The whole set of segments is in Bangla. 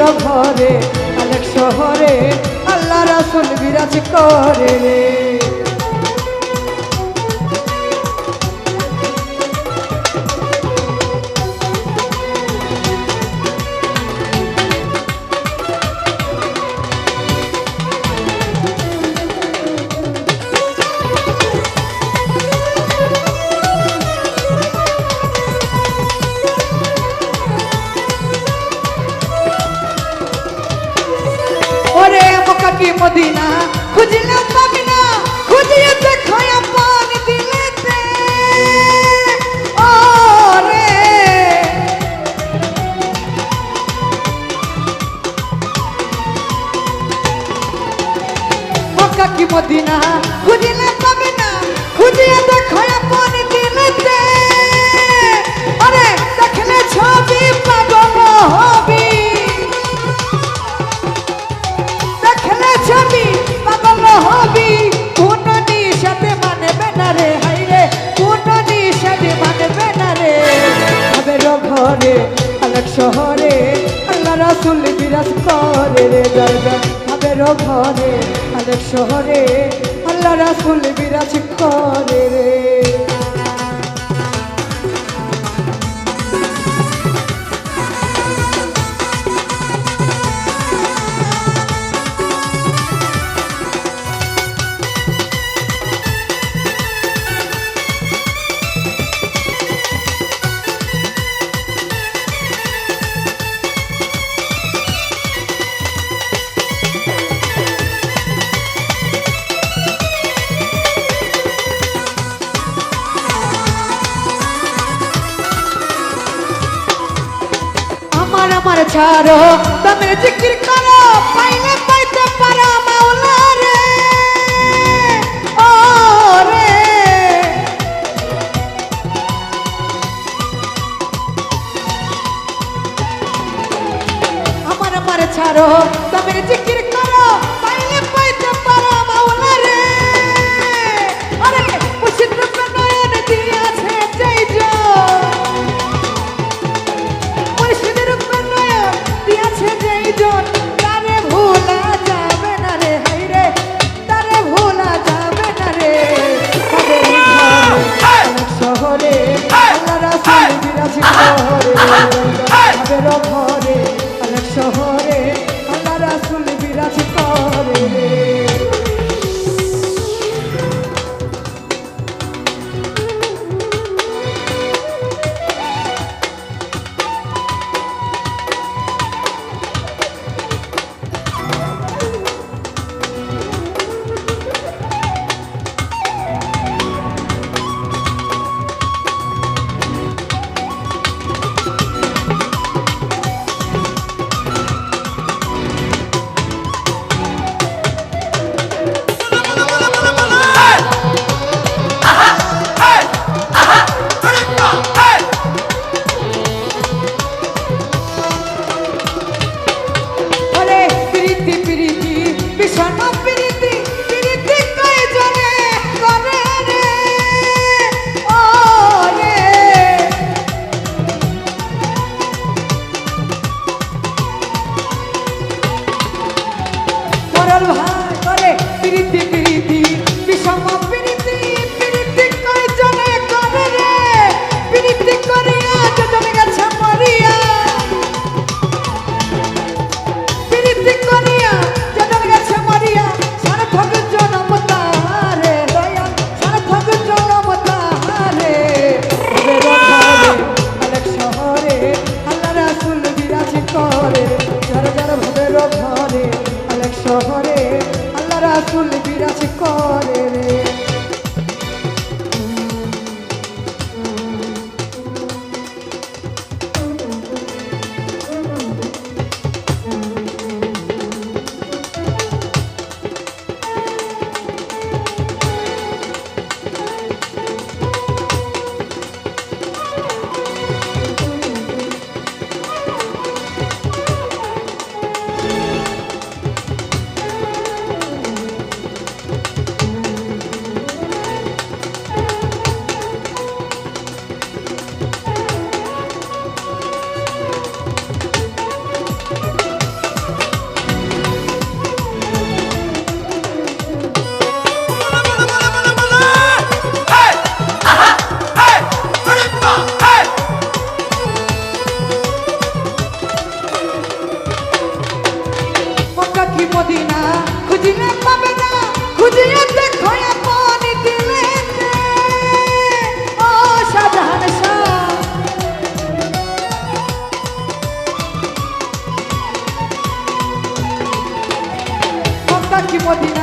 করে রে যার যার ভাবের ঘরে অনেক শহরে আল্লাহ রাসুল বিরাজ করে রে। কি মদিনা, খুঁজলে পাবি না খুঁজিয়ে দেখো আপন দিলেতে ওরে। মক্কা কি মদিনা, খুঁজলে পাবি না খুঁজিয়ে দেখো ঘরে অনেক শহরে, আল্লাহ রাসুল বিরাজ করে রে দরগা ভাবের ঘরে অনেক শহরে, আল্লাহ রাসুল বিরাজ করে রে। ছাড়ো তুমি জিকির করো। correre what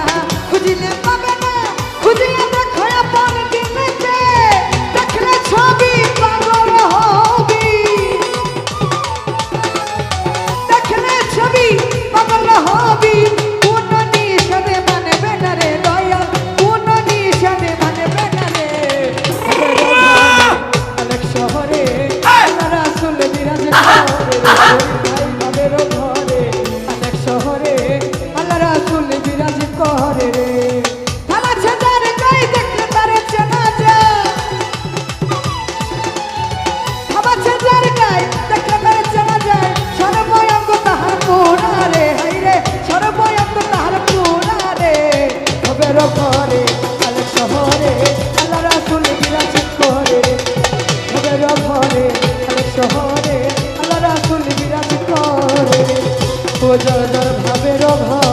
সোজাদার ভাবের অভাব।